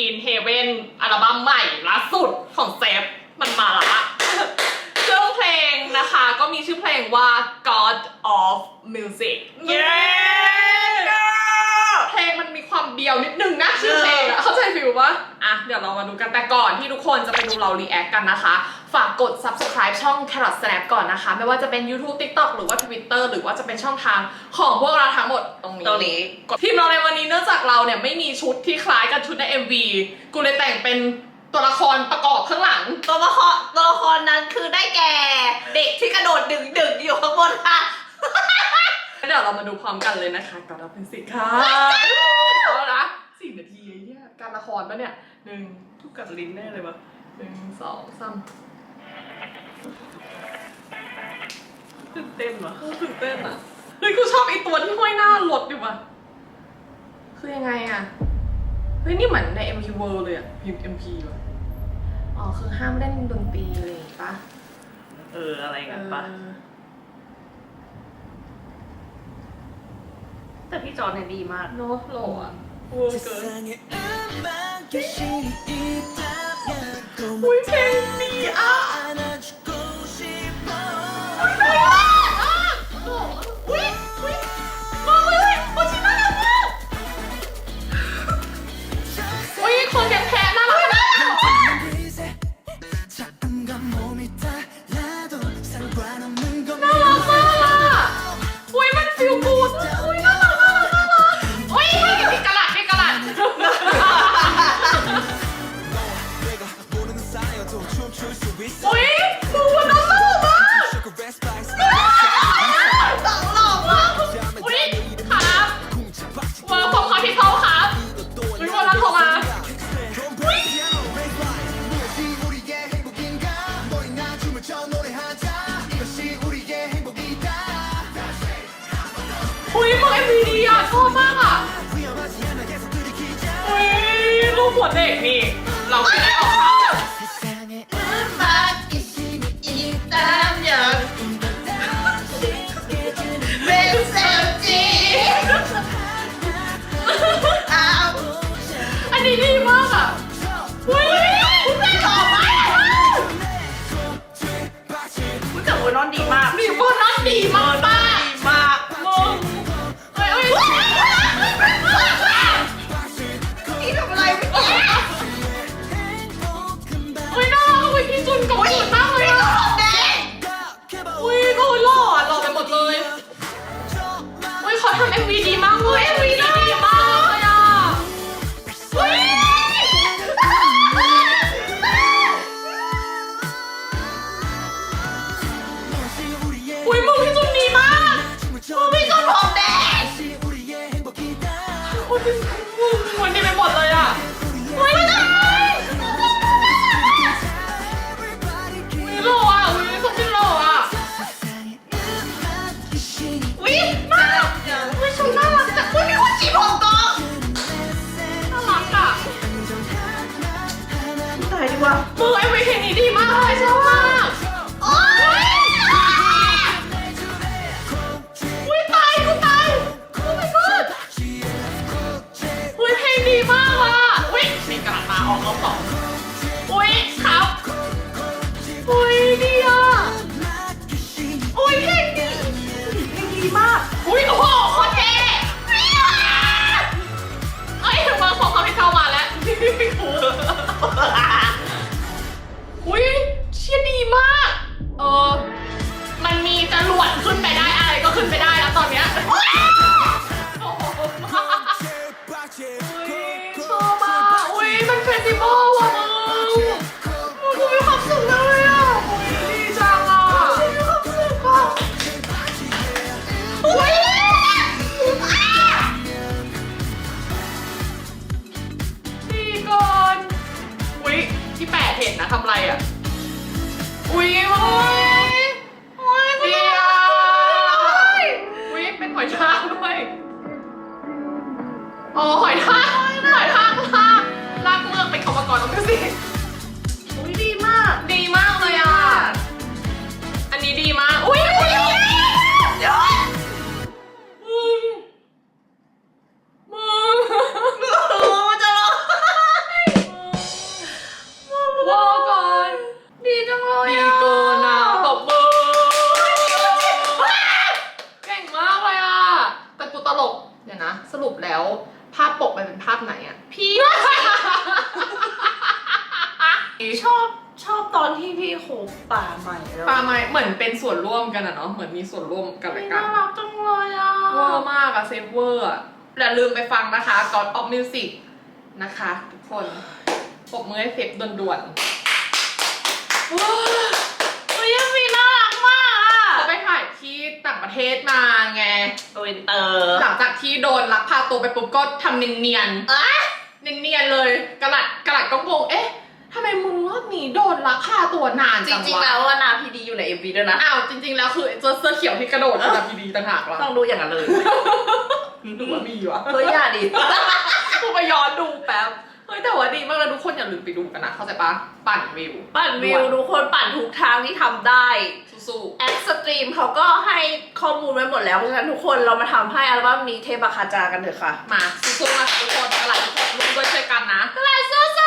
ีนเฮเวนอัลบั้มใหม่ล่าสุดของเซฟมันมาละเรื่องเพลงนะคะก็มีชื่อเพลงว่า God of Music เย้เพลงมันมีความเบียวนิดนึงนะชื่อเพลงเข้าใจฟิลว่าอะเดี๋ยวเรามาดูกันแต่ก่อนที่ทุกคนจะไปดูเรารีแอคกันนะคะ ฝากกด subscribe ช่อง Carrot Snap ก่อนนะคะ ไม่ว่าจะเป็น YouTube TikTok หรือว่า Twitter หรือว่าจะเป็นช่องทางของพวกเราทั้งหมดตรงนี้ตรงนี้ทีมเราในวันนี้เนื่องจากเราเนี่ยไม่มีชุดที่คล้ายกับชุดใน MV กูเลยแต่งเป็นตัวละครประกอบข้างหลัง ตัวละครตัวละครนั้นคือได้แก่ เด็กที่กระโดดดึงดึงๆอยู่ข้างบนค่ะเดี๋ยวเรามาดูพร้อมกันเลยนะคะก่อนเราเป็นสิค่ะพอแล้วนะสี่นาทีไอ้เนี่ยการละครปะเนี่ยหนึ่งทุกกัดลิ้นแน่เลยวะหนึ่งสองสาม ตื่นเต้นวะตื่นเต้นอะเฮ้ยกูชอบไอตัวที่ห้อยหน้าหลดอยู่ว่ะคือยังไงอะเฮ้ยนี่เหมือนใน MP World เลยอะพิมพ์ MP ว่ะอ๋อคือห้ามเล่นดนตรีเลยปะเอออะไรกันปะแต่พี่จอนเนี่ยดีมากโนตโหลอะโอ้จะเกิงเอ่ชียโอ้ยเพลงนี้อะ วีดีอะชอบมากอะเฮ้ยรูปหัวเด็กนี่ เราไม่ได้ออก ดีมาก อุ้ยโอ้โหโคตรเท่เอ้ยมาของเขาให้เข้ามาแล้วอุ้ยเชี่ยดีมาก เออ มันมีจรวดขึ้นไปได้อะไรก็ขึ้นไปได้แล้วตอนเนี้ยโอ้โหชอบมากอุ้ยมันเฟสติวัล ที่แปดเห็นนะทำไรอะ อุ้ยโอ้ยโอ้ยดีอะอุ้ยเป็นหอยทากด้วยอ๋อหอยทากหอยทากลากลากเมือกเป็นคำประกอบตรงนี้สิ ชอบตอนที่พี่โคป่าใหม่แล้วปาไม้เหมือนเป็นส่วนร่วมกันอะเนาะเหมือนมีส่วนร่วมกันและกัน่านรักจังเลยอะเวอร์มากอะเซฟเวอร์อะอย่าลืมไปฟังนะคะ God of Music นะคะ ทุกคนปรบมือให้เฟกด่วนๆว้าวเฮ้ยยังมีน่ารักมากอะเขาไปถ่ายที่ต่างประเทศมาไง โอวินเตอร์หลังจากที่โดนลักพาตัวไปปุ๊บก็ทำเนียนอะๆเนียนๆเลยกระหลัดกระหลัดก็งงเอ๊ะ ทำไมมึงรอบนี้โดนลักพาตัวนานจจังริงๆ วะแล้วว่านาพีดีอยู่ในเอ็มวีด้วยนะอ้าวจริง ๆ แล้วคือเจอเสื้อเขียวที่กระโดดคือแบบดีๆต่างหากวะต้องดูอย่างนั้นเลยดูว่ามีวะ เฮ้ยอย่าดิกูไปย้อนดูแป๊บ เฮ้ยแต่ว่าดีมากเลยทุกคนอย่าลืมไปดูกันนะ เข้าใจปะปั่นวิวปั่นวิวทุกคนปั่นทุกทางที่ทำได้ สู้แอปสตรีมเขาก็ให้ข้อมูลไว้หมดแล้ว เพราะฉะนั้นทุกคนเรามาทำให้อัลบั้มนี้เทปะคาจากันเถอะค่ะ ๆมาสู้ๆนะคะทุกคนตลาดทุกคนร่วมด้วยช่วยกันนะกระไรสู้